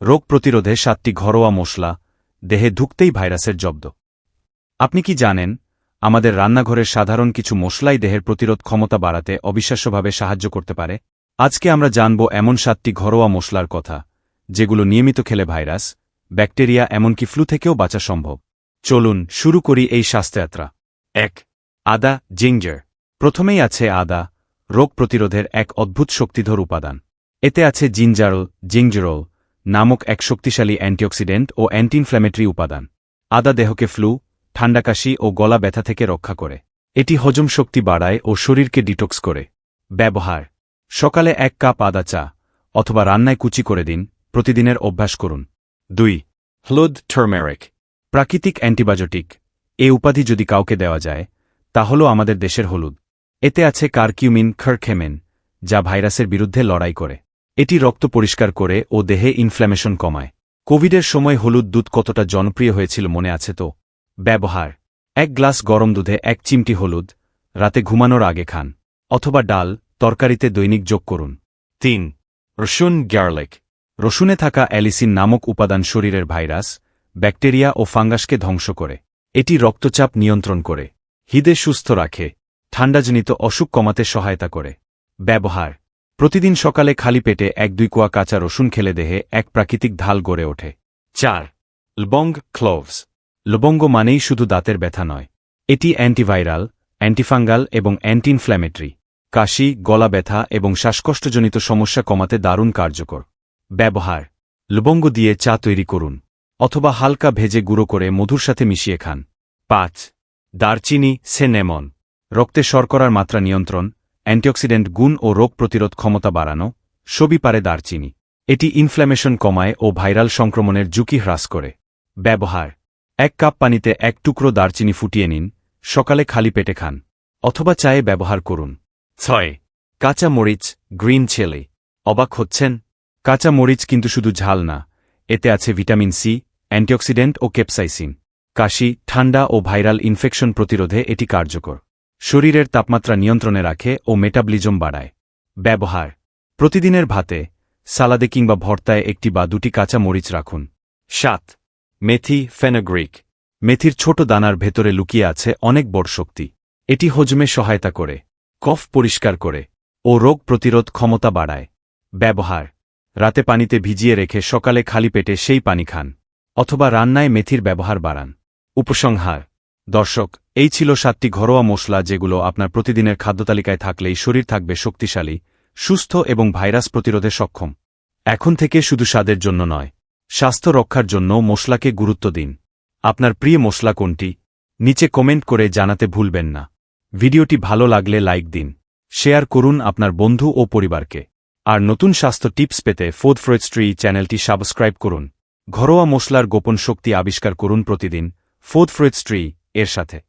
রোগ প্রতিরোধে সাতটি ঘরোয়া মশলা, দেহে ঢুকতেই ভাইরাসের জব্দ। আপনি কি জানেন, আমাদের রান্নাঘরের সাধারণ কিছু মশলাই দেহের প্রতিরোধ ক্ষমতা বাড়াতে অবিশ্বাস্যভাবে সাহায্য করতে পারে? আজকে আমরা জানব এমন সাতটি ঘরোয়া মশলার কথা, যেগুলো নিয়মিত খেলে ভাইরাস, ব্যাকটেরিয়া এমনকি ফ্লু থেকেও বাঁচা সম্ভব। চলুন শুরু করি এই স্বাস্থ্যযাত্রা। এক, আদা, জিঞ্জার। প্রথমেই আছে আদা, রোগ প্রতিরোধের এক অদ্ভুত শক্তিধর উপাদান। এতে আছে জিঞ্জারল, জিঞ্জরল নামক এক শক্তিশালী অ্যান্টিঅক্সিডেন্ট ও অ্যান্টি ইনফ্ল্যামেটরি উপাদান। আদা দেহকে ফ্লু, ঠান্ডাকাশি ও গলা ব্যথা থেকে রক্ষা করে। এটি হজম শক্তি বাড়ায় ও শরীরকে ডিটক্স করে। ব্যবহার। সকালে এক কাপ আদা চা অথবা রান্নায় কুচি করে দিন, প্রতিদিনের অভ্যাস করুন। দুই, হলুদ টার্মেরিক। প্রাকৃতিক অ্যান্টিবায়োটিক। এ উপাধি যদি কাউকে দেওয়া যায় তা হল আমাদের দেশের হলুদ। এতে আছে কারকিউমিন, খারখেমেন, যা ভাইরাসের বিরুদ্ধে লড়াই করে। এটি রক্ত পরিষ্কার করে ও দেহে ইনফ্ল্যামেশন কমায়। কোভিডের সময় হলুদ দুধ কতটা জনপ্রিয় হয়েছিল মনে আছে তো? ব্যবহার। এক গ্লাস গরম দুধে এক চিমটি হলুদ, রাতে ঘুমানোর আগে খান, অথবা ডাল, তরকারিতে দৈনিক যোগ করুন। তিন, রসুন গ্যার্লিক রসুনে থাকা অ্যালিসিন নামক উপাদান শরীরের ভাইরাস, ব্যাকটেরিয়া ও ফাঙ্গাসকে ধ্বংস করে। এটি রক্তচাপ নিয়ন্ত্রণ করে। হৃদে সুস্থ রাখে। ঠান্ডাজনিত অসুখ কমাতে সহায়তা করে। ব্যবহার। প্রতিদিন সকালে খালি পেটে এক দুই কোয়া কাঁচা রসুন খেলে দেহে এক প্রাকৃতিক ঢাল গড়ে ওঠে। চার, লবঙ্গ ক্লোভস লবঙ্গ মানেই শুধু দাঁতের ব্যথা নয়। এটি অ্যান্টিভাইরাল অ্যান্টিফাঙ্গাল এবং অ্যান্টি ইনফ্ল্যামেটরি কাশি, গলা ব্যথা এবং শ্বাসকষ্টজনিত সমস্যা কমাতে দারুণ কার্যকর। ব্যবহার। লবঙ্গ দিয়ে চা তৈরি করুন, অথবা হালকা ভেজে গুঁড়ো করে মধুর সাথে মিশিয়ে খান। পাঁচ, দারচিনি সেনেমন রক্তে শর্করার মাত্রা নিয়ন্ত্রণ অ্যান্টিঅক্সিডেন্ট গুণ ও রোগ প্রতিরোধ ক্ষমতা বাড়ানো, সবই পারে দারচিনি। এটি ইনফ্ল্যামেশন কমায় ও ভাইরাল সংক্রমণের ঝুঁকি হ্রাস করে। ব্যবহার। এক কাপ পানিতে এক টুকরো দারচিনি ফুটিয়ে নিন, সকালে খালি পেটে খান, অথবা চায়ে ব্যবহার করুন। ছয়। কাঁচা মরিচ, গ্রিন ছেলে অবাক হচ্ছেন? কাঁচা মরিচ কিন্তু শুধু ঝাল না, এতে আছে ভিটামিন সি, অ্যান্টিঅক্সিডেন্ট ও কেপসাইসিন কাশি, ঠান্ডা ও ভাইরাল ইনফেকশন প্রতিরোধে এটি কার্যকর। শরীরের তাপমাত্রা নিয়ন্ত্রণে রাখে ও মেটাবলিজম বাড়ায়। ব্যবহার। প্রতিদিনের ভাতে, সালাদে কিংবা ভর্তায় একটি বা দুটি কাঁচা মরিচ রাখুন। সাত। মেথি, ফেনোগ্রিক। মেথির ছোট দানার ভেতরে লুকিয়ে আছে অনেক বড় শক্তি। এটি হজমে সহায়তা করে, কফ পরিষ্কার করে, ও রোগ প্রতিরোধ ক্ষমতা বাড়ায়। ব্যবহার। রাতে পানিতে ভিজিয়ে রেখে সকালে খালি পেটে সেই পানি খান, অথবা রান্নায় মেথির ব্যবহার বাড়ান। উপসংহার। দর্শক, এই ছিল সাতটি ঘরোয়া মশলা যেগুলো আপনার প্রতিদিনের খাদ্যতালিকায় থাকলেই শরীর থাকবে শক্তিশালী, সুস্থ এবং ভাইরাস প্রতিরোধে সক্ষম। এখন থেকে শুধু স্বাদের জন্য নয়, স্বাস্থ্য রক্ষার জন্য মশলাকে গুরুত্ব দিন। আপনার প্রিয় মশলা কোনটি? নিচে কমেন্ট করে জানাতে ভুলবেন না। ভিডিওটি ভালো লাগলে লাইক দিন, শেয়ার করুন আপনার বন্ধু ও পরিবারকে। আর নতুন স্বাস্থ্য টিপস পেতে ফোর্থ ফুড ফ্রয়েস্ট্রি চ্যানেলটি সাবস্ক্রাইব করুন। ঘরোয়া মশলার গোপন শক্তি আবিষ্কার করুন প্রতিদিন ফুড ফ্রয়েস্ট্রি এর সাথে।